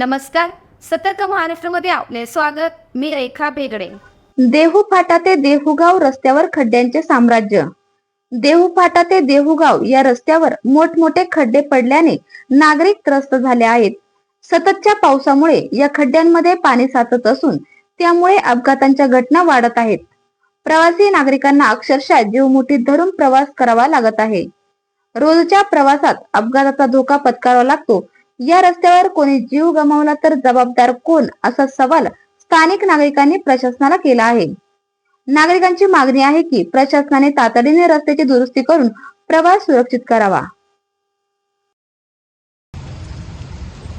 नमस्कार. सतर्क महाराष्ट्रामध्ये आपले स्वागत. मी रेखा बेगडे देहू फाटा ते देहूगाव रस्त्यावर खड्ड्यांचे साम्राज्य. देहू फाटा ते देहूगाव या रस्त्यावर मोठमोठे खड्डे पडल्याने नागरिक त्रस्त झाले आहेत. सततच्या पावसामुळे या खड्ड्यांमध्ये पाणी साचत असून त्यामुळे अपघातांच्या घटना वाढत आहेत. प्रवासी नागरिकांना अक्षरशः जीव मुठीत धरून प्रवास करावा लागत आहे. रोजच्या प्रवासात अपघाताचा धोका पत्करावा लागतो. या रस्त्यावर कोणी जीव गमावला तर जबाबदार कोण? असा सवाल स्थानिक नागरिकांनी प्रशासनाला केला आहे. नागरिकांची मागणी आहे की प्रशासनाने तातडीने रस्त्याची दुरुस्ती करून प्रवास सुरक्षित करावा.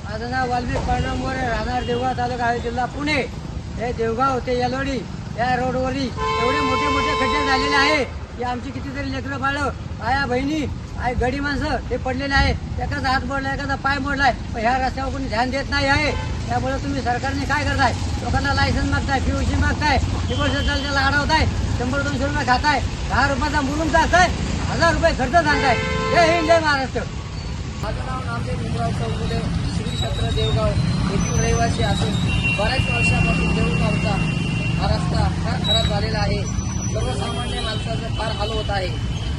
माझं नाव वाल्मिक मोरे राहणार देवगाव तालुका आहे जिल्हा पुणे. हे देवगाव ते यलोडी या रोडवरी एवढे मोठे मोठे खड्डे झालेले आहे की आमची कितीतरी लेकरं बाळं आया बहिणी आई गडी माणसं ते पडलेले आहे. एकाचा हात मोडला एखादा पाय मोडलाय पण ह्या रस्त्यावर कोणी ध्यान देत नाही आहे. त्यामुळे तुम्ही सरकारने काय करताय? लोकांना लायसन्स मागताय पीयूसी मागताय. टिबल त्याला अडवताय. शंभर दोनशे रुपये खाताय. दहा रुपयाचा मुलून जाताय हजार रुपये खर्च सांगताय. जय हिंद जय महाराष्ट्र. माझं नाव नामदेव भीमराव चौगुले. श्री छत्र देवगाव येथील रहिवासी असून बऱ्याच वर्षापासून देऊळगावचा हा रस्ता फार खराब झालेला आहे. सर्वसामान्य माणसाचं फार हाल होत आहे.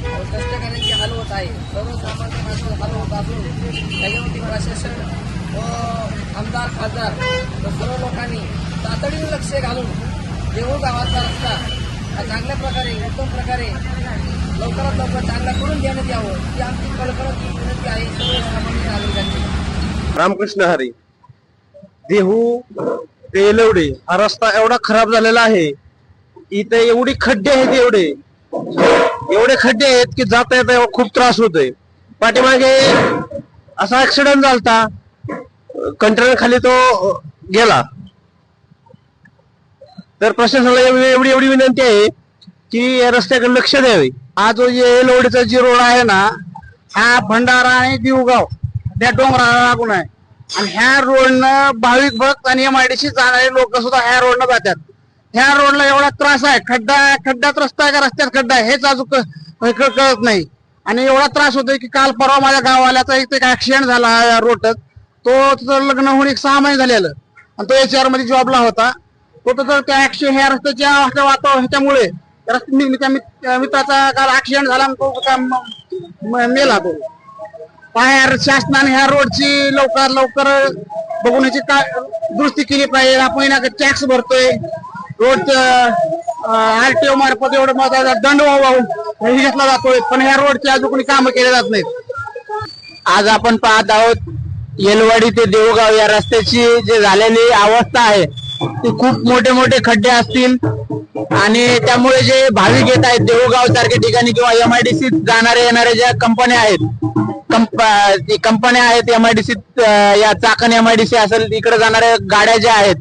कष्टकऱ्यांची हाल होत आहे. सर्वसामान्य माणसाचं हाल होत असून त्याच्यावरती प्रशासन व आमदार खासदार व सर्व लोकांनी तातडीने लक्ष घालून देऊळ गावाचा रस्ता हा चांगल्या प्रकारे उत्तम प्रकारे लवकरात लवकर चांगला करून देण्यात यावं ही आमची कळकळत विनंती आहे सर्वसामान्य नागरिकांची. रामकृष्ण हरी देहू तेलवडे हा रस्ता एवढा खराब झालेला आहे इथे एवढी खड्डे आहेत एवढे. एवढे खड्डे आहेत की जाता येता खूप त्रास होतोय. पाठीमागे असा ऍक्सिडेंट झालता. कंटेनर खाली तो गेला. तर प्रशासनाला एवढी एवढी विनंती आहे की या रस्त्याकडे लक्ष द्यावे. हा जो एलवडीचा जी रोड आहे ना हा भंडारा आणि दिवगाव त्या डोंगराला लागून आहे. आणि ह्या रोडनं भाविक भक्त आणि एमआयडीसी जाणारे लोक सुद्धा ह्या रोडनं जातात. ह्या रोडला एवढा त्रास आहे. खड्डा आहे खड्ड्यात रस्ता आहे का? रस्त्यात खड्डा आहे. हेच अजून कळत नाही. आणि एवढा त्रास होतोय की काल परवा माझ्या गाववाल्याचा एक ऍक्सिडेंट झाला या रोडत तो त्याचं लग्न होऊन एक सहा महिने झालेलं. आणि तो एच मध्ये जॉबला होता. तो तर त्या ऍक्सिडेंट ह्या रस्त्याच्या वातावरण ह्याच्यामुळे रस्त्या मित्राचा काल ऍक्सिडेंट झाला तो मेला तो. बाहेर शासनाने ह्या रोडची लवकर लवकर बघून याची काय दुरुस्ती केली पाहिजे. आपण टॅक्स भरतोय. रोड आरटीओ मार्फत एवढं महत्त्वाचा दंड व्हावा हो. हे. घेतला जातोय पण ह्या रोडचे अजून कोणी कामं केले जात नाहीत. आज आपण पाहत आहोत येलवाडी ते देवगाव या रस्त्याची जे झालेली अवस्था आहे ती खूप मोठे मोठे खड्डे असतील. आणि त्यामुळे जे भाविक येत आहेत देवगाव सारख्या ठिकाणी किंवा एमआयडीसी जाणारे येणारे ज्या कंपन्या आहेत कंप जी कंपन्या आहेत एमआयडीसी या चाकण एमआयडीसी असेल इकडे जाणाऱ्या गाड्या ज्या आहेत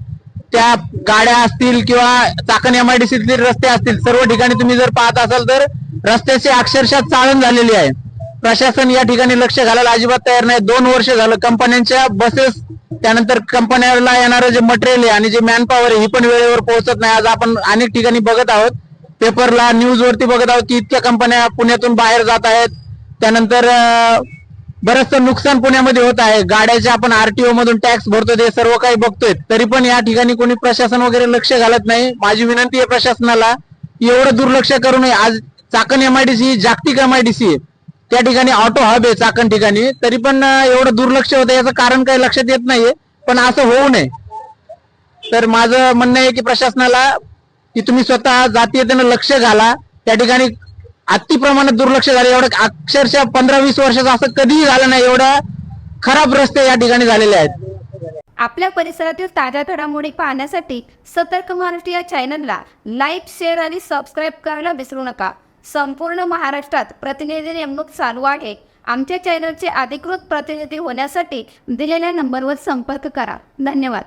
त्या गाड्या असतील किंवा चाकण एमआयडीसीतील रस्ते असतील सर्व ठिकाणी तुम्ही जर पाहत असाल तर रस्त्याची अक्षरशः चाळण झालेली आहे. प्रशासन या ठिकाणी लक्ष घालायला अजिबात तयार नाही. दोन वर्ष झालं कंपन्यांच्या बसेस त्यानंतर कंपन्याला येणारं जे मटेरियल आहे आणि जे मॅनपॉवर आहे ही पण वेळेवर पोहोचत नाही. आज आपण अनेक ठिकाणी बघत आहोत. पेपरला न्यूज वरती बघत आहोत की इतक्या कंपन्या पुण्यातून बाहेर जात आहेत. त्यानंतर बरंचसं नुकसान पुण्यामध्ये होत आहे. गाड्याचे आपण आरटीओ मधून टॅक्स भरतो ते सर्व काही बघतोय. तरी पण या ठिकाणी कोणी प्रशासन वगैरे लक्ष घालत नाही. माझी विनंती आहे प्रशासनाला एवढं दुर्लक्ष करू नये. आज चाकण एमआयडीसी ही जागतिक एमआयडीसी आहे. त्या ठिकाणी ऑटो हब आहे चाकण ठिकाणी. तरी पण एवढं दुर्लक्ष होतं याचं कारण काही लक्षात येत नाहीये. पण असं होऊ नये. तर माझं म्हणणं आहे की प्रशासनाला की तुम्ही स्वतः जातीयतेनं लक्ष घाला. त्या ठिकाणी अति प्रमाणात दुर्लक्ष झालं. एवढं अक्षरशः पंधरा वीस वर्षाचं असं कधीही झालं नाही. एवढ्या खराब रस्ते या ठिकाणी झालेले आहेत. आपल्या परिसरातील ताज्या घडामोडी पाहण्यासाठी सतर्क महाराष्ट्र या चॅनलला लाईक शेअर आणि सबस्क्राईब करायला विसरू नका. संपूर्ण महाराष्ट्रात प्रतिनिधी नेमणूक चालू आहे. आमच्या चॅनलचे अधिकृत प्रतिनिधी होण्यासाठी दिलेल्या नंबरवर संपर्क करा. धन्यवाद.